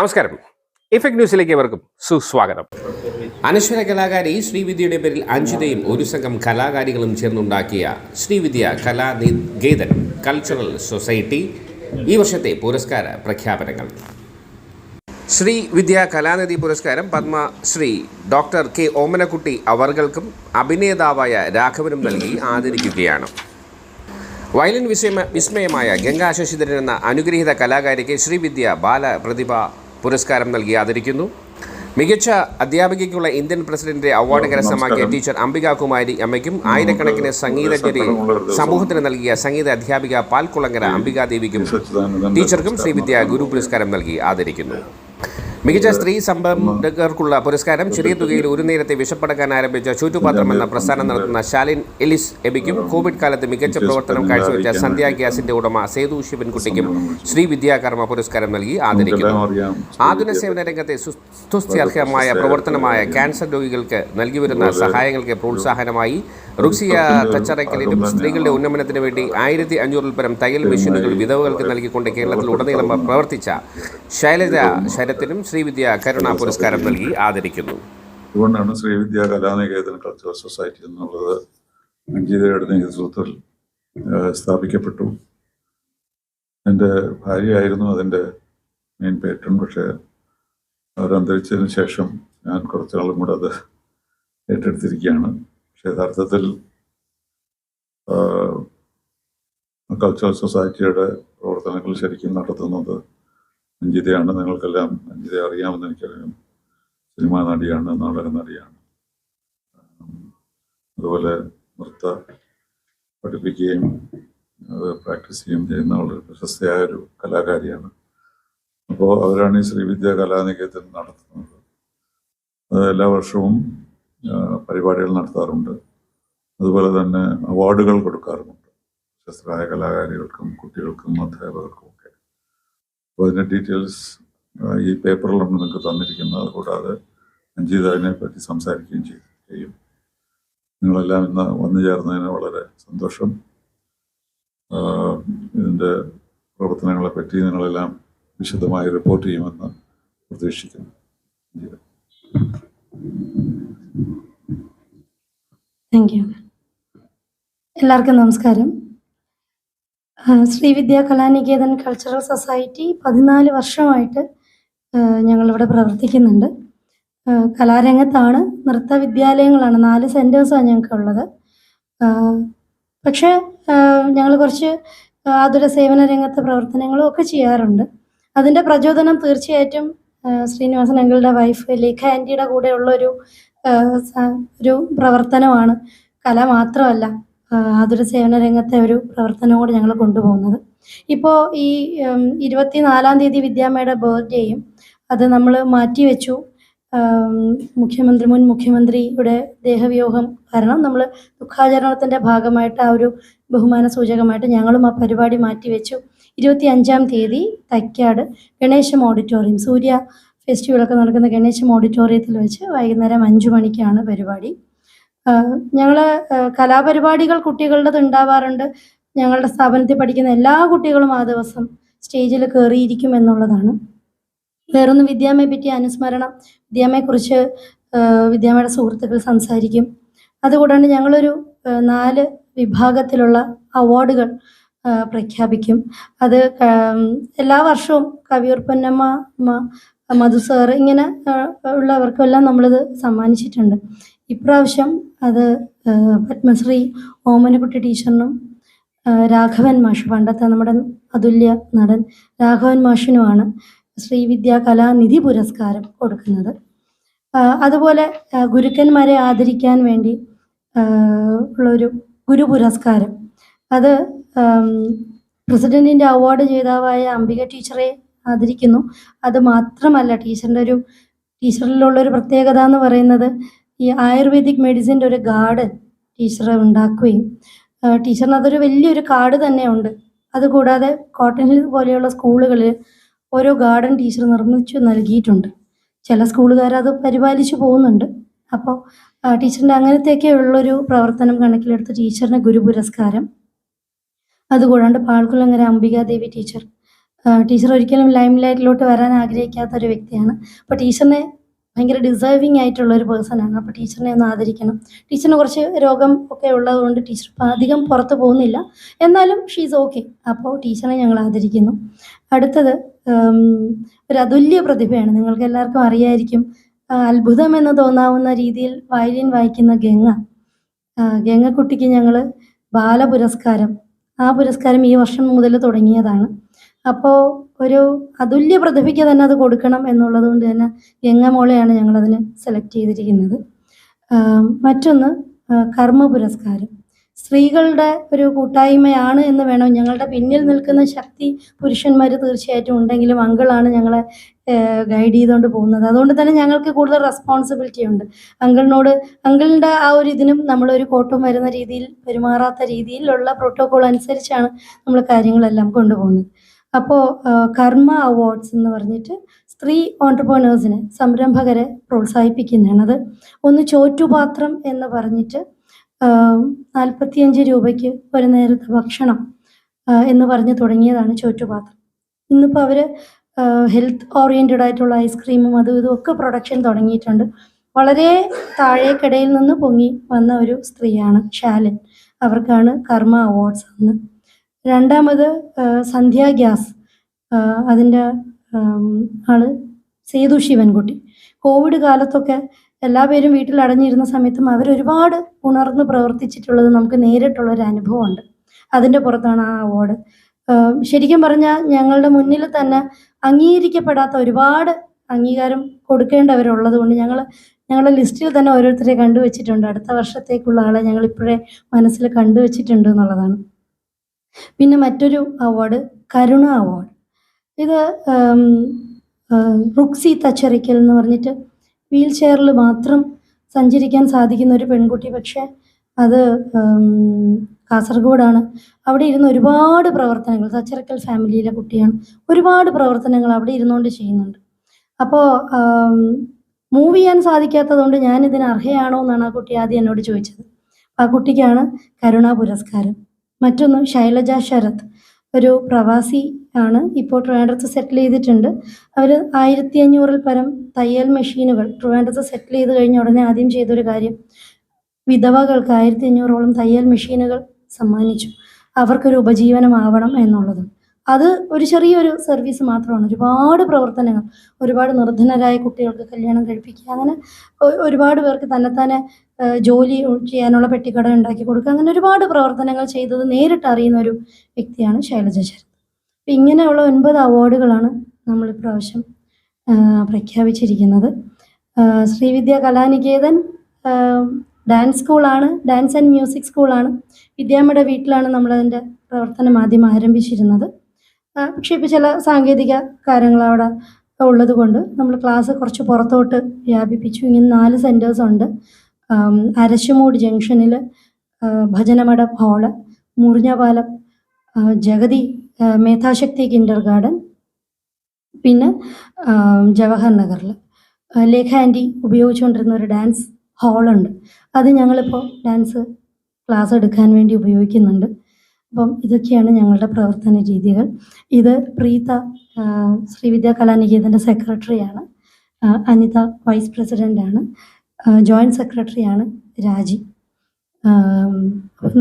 നമസ്കാരം. ഇഫക്ട് ന്യൂസിലേക്ക് ഏവർക്കും സുസ്വാഗതം. അനശ്വര കലാകാരി ശ്രീവിദ്യയുടെ പേരിൽ അഞ്ജിതയും ഒരു സംഘം കലാകാരികളും ചേർന്നുണ്ടാക്കിയ ശ്രീവിദ്യ കലാനികേതൻ കൾച്ചറൽ സൊസൈറ്റി ഈ വർഷത്തെ പുരസ്കാര പ്രഖ്യാപനങ്ങൾ. ശ്രീ വിദ്യ കലാനിധി പുരസ്കാരം പത്മശ്രീ ഡോക്ടർ കെ ഓമനക്കുട്ടി അവർകൾക്കും അഭിനേതാവായ രാഘവനും നൽകി ആദരിക്കുകയാണ്. വയലിൻ വിസ്മയ വിസ്മയമായ ഗംഗാ ശശിധരൻ എന്ന അനുഗ്രഹീത കലാകാരിക്ക് ശ്രീവിദ്യ ബാല പ്രതിഭ പുരസ്കാരം നൽകി ആദരിക്കുന്നു. മികച്ച അധ്യാപികയ്ക്കുള്ള ഇന്ത്യൻ പ്രസിഡന്റിന്റെ അവാർഡ് കരസ്ഥമാക്കിയ ടീച്ചർ അംബിക കുമാരി അമ്മയ്ക്കും ആയിരക്കണക്കിന് സംഗീതജ്ഞരെ സമൂഹത്തിന് നൽകിയ സംഗീത അധ്യാപിക പാൽക്കുളങ്ങര അംബികാദേവിക്കും ടീച്ചർക്കും ശ്രീവിദ്യ ഗുരു പുരസ്കാരം നൽകി ആദരിക്കുന്നു. മികച്ച സ്ത്രീ സംരംഭകർക്കുള്ള പുരസ്കാരം ചെറിയ തുകയിൽ ഒരു നേരത്തെ വിശപ്പടക്കാൻ ആരംഭിച്ച ചൂറ്റുപാത്രം എന്ന പ്രസ്ഥാനം നടത്തുന്ന ശാലിൻ എലിസ് എബിക്കും കോവിഡ് കാലത്ത് മികച്ച പ്രവർത്തനം കാഴ്ചവെച്ച സന്ധ്യ ഗ്യാസിന്റെ ഉടമ സേതു ശിവൻകുട്ടിക്കും ശ്രീ വിദ്യാകർമ്മ പുരസ്കാരം നൽകി ആദരിക്കുന്നു. ആധുനിക സേവന രംഗത്തെ സുസ്ഥ്യർഹമായ പ്രവർത്തനമായ ക്യാൻസർ രോഗികൾക്ക് നൽകി വരുന്ന സഹായങ്ങൾക്ക് പ്രോത്സാഹനമായി റുക്സിയ തച്ചറയ്ക്കലിനും സ്ത്രീകളുടെ ഉന്നമനത്തിന് വേണ്ടി ആയിരത്തി അഞ്ഞൂറിൽ പരം തയ്യൽ മെഷീനുകൾ വിധവകൾക്ക് നൽകിക്കൊണ്ട് കേരളത്തിൽ ഉടനീളം പ്രവർത്തിച്ച ശൈലജ ശരത്തിനും ശ്രീവിദ്യ കരുണ പുരസ്കാരം നൽകി ആദരിക്കുന്നു. അതുകൊണ്ടാണ് ശ്രീവിദ്യ കലാനികേതൻ കൾച്ചറൽ സൊസൈറ്റി എന്നുള്ളത് അഞ്ജിതയുടെ നേതൃത്വത്തിൽ സ്ഥാപിക്കപ്പെട്ടു. എന്റെ ഭാര്യയായിരുന്നു അതിന്റെ മെയിൻ പേറ്റൺ പക്ഷേ അവരന്തരിച്ചതിന് ശേഷം ഞാൻ കുറച്ചാളും കൂടെ അത് ഏറ്റെടുത്തിരിക്കുകയാണ്. പക്ഷെ യഥാർത്ഥത്തിൽ കൾച്ചറൽ സൊസൈറ്റിയുടെ പ്രവർത്തനങ്ങൾ ശരിക്കും നടത്തുന്നത് അഞ്ജിതയാണ് നിങ്ങൾക്കെല്ലാം അഞ്ജിത അറിയാമെന്ന് എനിക്കറിയാം. സിനിമാ നടിയാണ് നാടക നടിയാണ്. അതുപോലെ നൃത്ത പഠിപ്പിക്കുകയും അത് പ്രാക്ടീസ് ചെയ്യുകയും ചെയ്യുന്ന വളരെ പ്രശസ്തയായ ഒരു കലാകാരിയാണ്. അപ്പോൾ അവരാണ് ഈ ശ്രീവിദ്യ കലാനികേതൻ നടത്തുന്നത്. അത് എല്ലാ വർഷവും പരിപാടികൾ നടത്താറുണ്ട്. അതുപോലെ തന്നെ അവാർഡുകൾ കൊടുക്കാറുമുണ്ട്. പ്രശസ്തരായ കലാകാരികൾക്കും കുട്ടികൾക്കും അധ്യാപകർക്കും അപ്പോൾ അതിന്റെ ഡീറ്റെയിൽസ് ഈ പേപ്പറിലാണ് നിങ്ങൾക്ക് തന്നിരിക്കുന്നത് കൂടാതെ അഞ്ജിത അതിനെ പറ്റി സംസാരിക്കുകയും ചെയ്യും. നിങ്ങളെല്ലാം ഇന്ന് വന്നു ചേർന്നതിന് വളരെ സന്തോഷം. ഇതിന്റെ പ്രവർത്തനങ്ങളെ പറ്റി നിങ്ങളെല്ലാം വിശദമായി റിപ്പോർട്ട് ചെയ്യുമെന്ന് പ്രതീക്ഷിക്കുന്നു. എല്ലാവർക്കും നമസ്കാരം. ശ്രീവിദ്യ കലാനികേതൻ കൾച്ചറൽ സൊസൈറ്റി പതിനാല് വർഷമായിട്ട് ഞങ്ങളിവിടെ പ്രവർത്തിക്കുന്നുണ്ട്. കലാരംഗത്താണ് നൃത്ത വിദ്യാലയങ്ങളാണ് നാല് സെന്റേഴ്സാണ് ഞങ്ങൾക്കുള്ളത്. ഉള്ളത് പക്ഷേ ഞങ്ങൾ കുറച്ച് ആതുര സേവന രംഗത്തെ പ്രവർത്തനങ്ങളും ഒക്കെ ചെയ്യാറുണ്ട്. അതിന്റെ പ്രചോദനം തീർച്ചയായിട്ടും ശ്രീനിവാസൻ അങ്കിളുടെ വൈഫ് ലേഖ ആന്റിയുടെ കൂടെയുള്ള ഒരു ഒരു പ്രവർത്തനമാണ്. കല മാത്രമല്ല. ആതുര സേവന രംഗത്തെ ഒരു പ്രവർത്തനം കൂടി ഞങ്ങൾ കൊണ്ടുപോകുന്നത്. ഇപ്പോൾ ഈ ഇരുപത്തിനാലാം തീയതി വിദ്യാമ്മയുടെ ബർത്ത്ഡേയും അത് നമ്മൾ മാറ്റി വെച്ചു മുഖ്യമന്ത്രി മുൻ മുഖ്യമന്ത്രിയുടെ ദേഹവിയോഗം കാരണം നമ്മൾ ദുഃഖാചരണത്തിന്റെ ഭാഗമായിട്ട് ആ ഒരു ബഹുമാന സൂചകമായിട്ട് ഞങ്ങളും ആ പരിപാടി മാറ്റിവെച്ചു. ഇരുപത്തി അഞ്ചാം തീയതി തൈക്കാട് ഗണേശം ഓഡിറ്റോറിയം സൂര്യ ഫെസ്റ്റിവലൊക്കെ നടക്കുന്ന ഗണേശം ഓഡിറ്റോറിയത്തിൽ വെച്ച് വൈകുന്നേരം അഞ്ചു മണിക്കാണ് പരിപാടി. ഞങ്ങൾ കലാപരിപാടികൾ കുട്ടികളുടേത് ഉണ്ടാവാറുണ്ട്. ഞങ്ങളുടെ സ്ഥാപനത്തിൽ പഠിക്കുന്ന എല്ലാ കുട്ടികളും ആ ദിവസം സ്റ്റേജിൽ കയറിയിരിക്കും എന്നുള്ളതാണ്. വേറൊന്ന് വിദ്യാമ്മയെ പറ്റി അനുസ്മരണം. വിദ്യാമ്മയെക്കുറിച്ച് വിദ്യാമ്മയുടെ സുഹൃത്തുക്കൾ സംസാരിക്കും. അതുകൂടാണ്ട് ഞങ്ങളൊരു നാല് വിഭാഗത്തിലുള്ള അവാർഡുകൾ പ്രഖ്യാപിക്കും. അത് എല്ലാ വർഷവും കവിയൂർ പൊന്നമ്മ ഇങ്ങനെ ഉള്ളവർക്കെല്ലാം നമ്മളിത് സമ്മാനിച്ചിട്ടുണ്ട്. ഇപ്രാവശ്യം അത് പത്മശ്രീ ഓമനക്കുട്ടി ടീച്ചറിനും രാഘവൻ മാഷ് പണ്ടത്തെ നമ്മുടെ അതുല്യ നടൻ രാഘവൻ മാഷിനുമാണ് ശ്രീവിദ്യാ കലാനിധി പുരസ്കാരം കൊടുക്കുന്നത്. അതുപോലെ ഗുരുക്കന്മാരെ ആദരിക്കാൻ വേണ്ടി ഉള്ളൊരു ഗുരു പുരസ്കാരം. അത് പ്രസിഡന്റിന്റെ അവാർഡ് ജേതാവായ അംബിക ടീച്ചറെ ആദരിക്കുന്നു. അത് മാത്രമല്ല ടീച്ചറിന്റെ ഒരു ടീച്ചറിലുള്ള ഒരു പ്രത്യേകത എന്ന് പറയുന്നത് ഈ ആയുർവേദിക് മെഡിസിന്റെ ഒരു ഗാർഡൻ ടീച്ചർ ഉണ്ടാക്കുകയും ടീച്ചറിന് അതൊരു വലിയൊരു കാർഡ് തന്നെയുണ്ട്. അതുകൂടാതെ കോട്ടൺ ഹിൽ പോലെയുള്ള സ്കൂളുകളിൽ ഓരോ ഗാർഡൻ ടീച്ചർ നിർമ്മിച്ചു നൽകിയിട്ടുണ്ട്. ചില സ്കൂളുകാർ അത് പരിപാലിച്ചു പോകുന്നുണ്ട്. അപ്പോൾ ടീച്ചറിന്റെ അങ്ങനത്തെയൊക്കെ ഉള്ളൊരു പ്രവർത്തനം കണക്കിലെടുത്ത് ടീച്ചറിന് ഗുരു പുരസ്കാരം. അതുകൂടാണ്ട് പാൽക്കുളങ്ങര അംബികാദേവി ടീച്ചർ ടീച്ചർ ഒരിക്കലും ലൈം ലൈറ്റിലോട്ട് വരാൻ ആഗ്രഹിക്കാത്ത ഒരു വ്യക്തിയാണ്. അപ്പോൾ ടീച്ചറിനെ ഭയങ്കര ഡിസേർവിങ് ആയിട്ടുള്ള ഒരു പേഴ്സണാണ് അപ്പോൾ ടീച്ചറിനെ ഒന്ന് ആദരിക്കണം. ടീച്ചറിന് കുറച്ച് രോഗം ഒക്കെ ഉള്ളതുകൊണ്ട് ടീച്ചർ ഇപ്പം അധികം പുറത്ത് പോകുന്നില്ല. എന്നാലും ഷീസ് ഓക്കെ അപ്പോൾ ടീച്ചറിനെ ഞങ്ങൾ ആദരിക്കുന്നു. അടുത്തത് ഒരു അതുല്യ പ്രതിഭയാണ്. നിങ്ങൾക്ക് എല്ലാവർക്കും അറിയായിരിക്കും. അത്ഭുതം എന്ന് തോന്നാവുന്ന രീതിയിൽ വയലിൻ വായിക്കുന്ന ഗംഗ. ഗംഗക്കുട്ടിക്ക് ഞങ്ങൾ ബാലപുരസ്കാരം. ആ പുരസ്കാരം ഈ വർഷം മുതൽ തുടങ്ങിയതാണ്. അപ്പോൾ ഒരു അതുല്യ പ്രതിഭയ്ക്ക് തന്നെ അത് കൊടുക്കണം എന്നുള്ളത് കൊണ്ട് തന്നെ ഗംഗ മോളെയാണ് ഞങ്ങളതിന് സെലക്ട് ചെയ്തിരിക്കുന്നത്. മറ്റൊന്ന് കർമ്മ പുരസ്കാരം. സ്ത്രീകളുടെ ഒരു കൂട്ടായ്മയാണ് എന്ന് വേണം ഞങ്ങളുടെ പിന്നിൽ നിൽക്കുന്ന ശക്തി പുരുഷന്മാർ തീർച്ചയായിട്ടും ഉണ്ടെങ്കിലും അങ്കിളാണ് ഞങ്ങളെ ഗൈഡ് ചെയ്തുകൊണ്ട് പോകുന്നത്. അതുകൊണ്ട് തന്നെ ഞങ്ങൾക്ക് കൂടുതൽ റെസ്പോൺസിബിലിറ്റി ഉണ്ട്. അങ്കിളിനോട് അങ്കിളിന്റെ ആ ഒരു ഇതിനും നമ്മളൊരു കോട്ടം വരുന്ന രീതിയിൽ പെരുമാറാത്ത രീതിയിലുള്ള പ്രോട്ടോകോൾ അനുസരിച്ചാണ് നമ്മൾ കാര്യങ്ങളെല്ലാം കൊണ്ടുപോകുന്നത്. അപ്പോൾ കർമ്മ അവാർഡ്സ് എന്ന് പറഞ്ഞിട്ട് സ്ത്രീ ഓണ്ടർപ്രണേഴ്സിനെ സംരംഭകരെ പ്രോത്സാഹിപ്പിക്കുന്നതാണ് അത് ഒന്ന് ചോറ്റുപാത്രം എന്ന് പറഞ്ഞിട്ട് നാൽപ്പത്തിയഞ്ച് രൂപയ്ക്ക് ഒരു നേരത്തെ ഭക്ഷണം എന്ന് പറഞ്ഞ് തുടങ്ങിയതാണ് ചോറ്റുപാത്രം. ഇന്നിപ്പോൾ അവർ ഹെൽത്ത് ഓറിയന്റഡ് ആയിട്ടുള്ള ഐസ്ക്രീമും അതും ഇതും ഒക്കെ പ്രൊഡക്ഷൻ തുടങ്ങിയിട്ടുണ്ട്. വളരെ താഴേക്കിടയിൽ നിന്ന് പൊങ്ങി വന്ന ഒരു സ്ത്രീയാണ് ഷാലൻ അവർക്കാണ് കർമ്മ അവാർഡ്സ് അന്ന് രണ്ടാമത് സന്ധ്യാ ഗ്യാസ്. അതിന്റെ ആൾ സേതു ശിവൻകുട്ടി. കോവിഡ് കാലത്തൊക്കെ എല്ലാ പേരും വീട്ടിൽ അടഞ്ഞിരുന്ന സമയത്തും അവർ ഒരുപാട് ഉണർന്ന് പ്രവർത്തിച്ചിട്ടുള്ളത് നമുക്ക് നേരിട്ടുള്ള ഒരു അനുഭവമുണ്ട്. അതിന്റെ പുറത്താണ് ആ അവാർഡ്. ശരിക്കും പറഞ്ഞാൽ ഞങ്ങളുടെ മുന്നിൽ തന്നെ അംഗീകരിക്കപ്പെടാത്ത ഒരുപാട് അംഗീകാരം കൊടുക്കേണ്ടവരുള്ളത് കൊണ്ട് ഞങ്ങൾ ഞങ്ങളുടെ ലിസ്റ്റിൽ തന്നെ ഓരോരുത്തരെ കണ്ടുവച്ചിട്ടുണ്ട്. അടുത്ത വർഷത്തേക്കുള്ള ആളെ ഞങ്ങൾ ഇപ്പോഴേ മനസ്സിൽ കണ്ടുവച്ചിട്ടുണ്ട് എന്നുള്ളതാണ്. പിന്നെ മറ്റൊരു അവാർഡ് കരുണ അവാർഡ് ഇത് റുക്സി തച്ചറിക്കൽ എന്ന് പറഞ്ഞിട്ട് വീൽ ചെയറിൽ മാത്രം സഞ്ചരിക്കാൻ സാധിക്കുന്ന ഒരു പെൺകുട്ടി. പക്ഷേ അത് കാസർഗോഡാണ്. അവിടെ ഇരുന്ന് ഒരുപാട് പ്രവർത്തനങ്ങൾ തച്ചറക്കൽ ഫാമിലിയിലെ കുട്ടിയാണ്. ഒരുപാട് പ്രവർത്തനങ്ങൾ അവിടെ ഇരുന്നുകൊണ്ട് ചെയ്യുന്നുണ്ട്. അപ്പോൾ മൂവ് ചെയ്യാൻ സാധിക്കാത്തതുകൊണ്ട് ഞാൻ ഇതിന് അർഹയാണോ എന്നാണ് ആ കുട്ടി ആദ്യം എന്നോട് ചോദിച്ചത്. ആ കുട്ടിക്കാണ് കരുണാ പുരസ്കാരം. മറ്റൊന്ന് ശൈലജ ശരത് ഒരു പ്രവാസി ആണ്. ഇപ്പോൾ ട്രിവാൻഡ്രത്ത് സെറ്റിൽ ചെയ്തിട്ടുണ്ട്. അവർ ആയിരത്തി അഞ്ഞൂറിൽ പരം തയ്യൽ മെഷീനുകൾ ട്രിവാൻഡ്രത്ത് സെറ്റിൽ ചെയ്ത് കഴിഞ്ഞ ഉടനെ ആദ്യം ചെയ്തൊരു കാര്യം വിധവകൾക്ക് ആയിരത്തി അഞ്ഞൂറോളം തയ്യൽ മെഷീനുകൾ സമ്മാനിച്ചു. അവർക്കൊരു ഉപജീവനമാവണം എന്നുള്ളതും. അത് ഒരു ചെറിയൊരു സർവീസ് മാത്രമാണ്. ഒരുപാട് പ്രവർത്തനങ്ങൾ ഒരുപാട് നിർധനരായ കുട്ടികൾക്ക് കല്യാണം കഴിപ്പിക്കുക അങ്ങനെ ഒരുപാട് പേർക്ക് തന്നെത്താനെ തന്നെ ജോലി ചെയ്യാനുള്ള പെട്ടിക്കട ഉണ്ടാക്കി കൊടുക്കുക അങ്ങനെ ഒരുപാട് പ്രവർത്തനങ്ങൾ ചെയ്തത് നേരിട്ട് അറിയുന്ന ഒരു വ്യക്തിയാണ് ശൈലജ ശരത്. അപ്പം ഇങ്ങനെയുള്ള ഒൻപത് അവാർഡുകളാണ് നമ്മൾ ഇപ്രാവശ്യം പ്രഖ്യാപിച്ചിരിക്കുന്നത്. ശ്രീവിദ്യ കലാനികേതൻ ഡാൻസ് സ്കൂളാണ് ഡാൻസ് ആൻഡ് മ്യൂസിക് സ്കൂളാണ് വിദ്യാമ്മയുടെ വീട്ടിലാണ് നമ്മളതിന്റെ പ്രവർത്തനം ആദ്യം ആരംഭിച്ചിരുന്നത്. പക്ഷേ ഇപ്പോൾ ചില സാങ്കേതിക കാര്യങ്ങൾ അവിടെ ഉള്ളത് കൊണ്ട് നമ്മൾ ക്ലാസ് കുറച്ച് പുറത്തോട്ട് വ്യാപിപ്പിച്ചു. ഇങ്ങനെ നാല് സെന്റേഴ്സ് ഉണ്ട്. അരശമൂട് ജംഗ്ഷനിൽ Bhajanamadam hall Murinjapalam Jagathy മേധാശക്തി kindergarten പിന്നെ ജവഹർ നഗറിൽ ലേഖ ആന്റി ഉപയോഗിച്ചുകൊണ്ടിരുന്ന ഒരു ഡാൻസ് ഹാളുണ്ട് അത് ഞങ്ങളിപ്പോൾ ഡാൻസ് ക്ലാസ് എടുക്കാൻ വേണ്ടി ഉപയോഗിക്കുന്നുണ്ട്. അപ്പം ഇതൊക്കെയാണ് ഞങ്ങളുടെ പ്രവർത്തന രീതികൾ. ഇത് പ്രീത ശ്രീവിദ്യാ കലാനികേതന്റെ സെക്രട്ടറിയാണ്. അനിത വൈസ് പ്രസിഡന്റാണ് ജോയിന്റ് സെക്രട്ടറിയാണ് രാജി.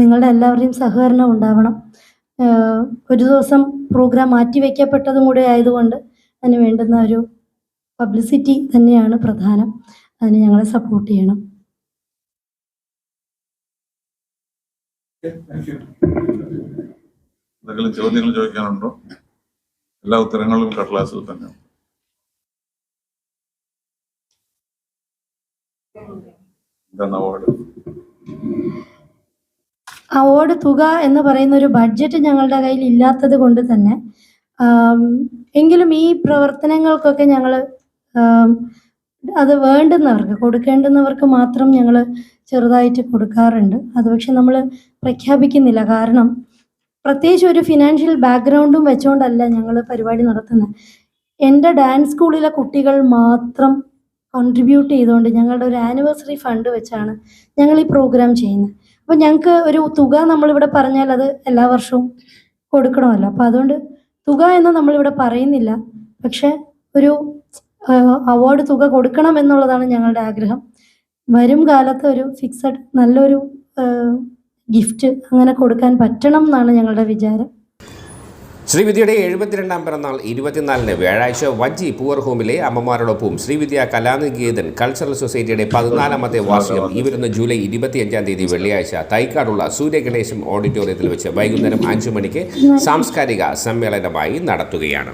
നിങ്ങളുടെ എല്ലാവരുടെയും സഹകരണം ഉണ്ടാവണം. ഒരു ദിവസം പ്രോഗ്രാം മാറ്റിവെക്കപ്പെട്ടതും കൂടെ ആയതുകൊണ്ട് അതിന് വേണ്ടുന്ന ഒരു പബ്ലിസിറ്റി തന്നെയാണ് പ്രധാനം. അതിന് ഞങ്ങളെ സപ്പോർട്ട് ചെയ്യണം. എന്തെങ്കിലും ചോദ്യങ്ങൾ ചോദിക്കാനുണ്ടോ? എല്ലാ ഉത്തരങ്ങളും കടലാസിൽ തന്നെ. എന്താണ് അവാർഡ് അവാർഡ് തുക എന്ന് പറയുന്ന ഒരു ബഡ്ജറ്റ് ഞങ്ങളുടെ കയ്യിൽ ഇല്ലാത്തത് കൊണ്ട് തന്നെ എങ്കിലും ഈ പ്രവർത്തനങ്ങൾക്കൊക്കെ ഞങ്ങൾ അത് വേണ്ടുന്നവർക്ക് കൊടുക്കേണ്ടുന്നവർക്ക് മാത്രം ഞങ്ങൾ ചെറുതായിട്ട് കൊടുക്കാറുണ്ട്. അത് പക്ഷെ നമ്മൾ പ്രഖ്യാപിക്കുന്നില്ല. കാരണം പ്രത്യേകിച്ച് ഒരു ഫിനാൻഷ്യൽ ബാക്ക്ഗ്രൗണ്ടും വെച്ചുകൊണ്ടല്ല ഞങ്ങൾ പരിപാടി നടത്തുന്നത് എന്റെ ഡാൻസ് സ്കൂളിലെ കുട്ടികൾ മാത്രം കോൺട്രിബ്യൂട്ട് ചെയ്തുകൊണ്ട് ഞങ്ങളുടെ ഒരു ആനിവേഴ്സറി ഫണ്ട് വെച്ചാണ് ഞങ്ങൾ ഈ പ്രോഗ്രാം ചെയ്യുന്നത് അപ്പോൾ ഞങ്ങൾക്ക് ഒരു തുക നമ്മളിവിടെ പറഞ്ഞാൽ അത് എല്ലാ വർഷവും കൊടുക്കണമല്ലോ. അപ്പോൾ അതുകൊണ്ട് തുക എന്ന് നമ്മളിവിടെ പറയുന്നില്ല. പക്ഷെ ഒരു അവാർഡ് തുക കൊടുക്കണം എന്നുള്ളതാണ് ഞങ്ങളുടെ ആഗ്രഹം. വരും കാലത്ത് ഒരു ഫിക്സഡ് നല്ലൊരു ഗിഫ്റ്റ് അങ്ങനെ കൊടുക്കാൻ പറ്റണം എന്നാണ് ഞങ്ങളുടെ വിചാരം. ശ്രീവിദ്യയുടെ എഴുപത്തിരണ്ടാം പിറന്നാൾ ഇരുപത്തിനാലിന് വ്യാഴാഴ്ച വഞ്ചി പൂവർ ഹോമിലെ അമ്മമാരോടൊപ്പം ശ്രീവിദ്യ കലാനികേതൻ കൾച്ചറൽ സൊസൈറ്റിയുടെ പതിനാലാമത്തെ വാർഷികം ഈ വരുന്ന ജൂലൈ ഇരുപത്തിയഞ്ചാം തീയതി വെള്ളിയാഴ്ച തൈക്കാടുള്ള സൂര്യഗണേശം ഓഡിറ്റോറിയത്തിൽ വെച്ച് വൈകുന്നേരം അഞ്ചു മണിക്ക് സാംസ്കാരിക സമ്മേളനമായി നടത്തുകയാണ്.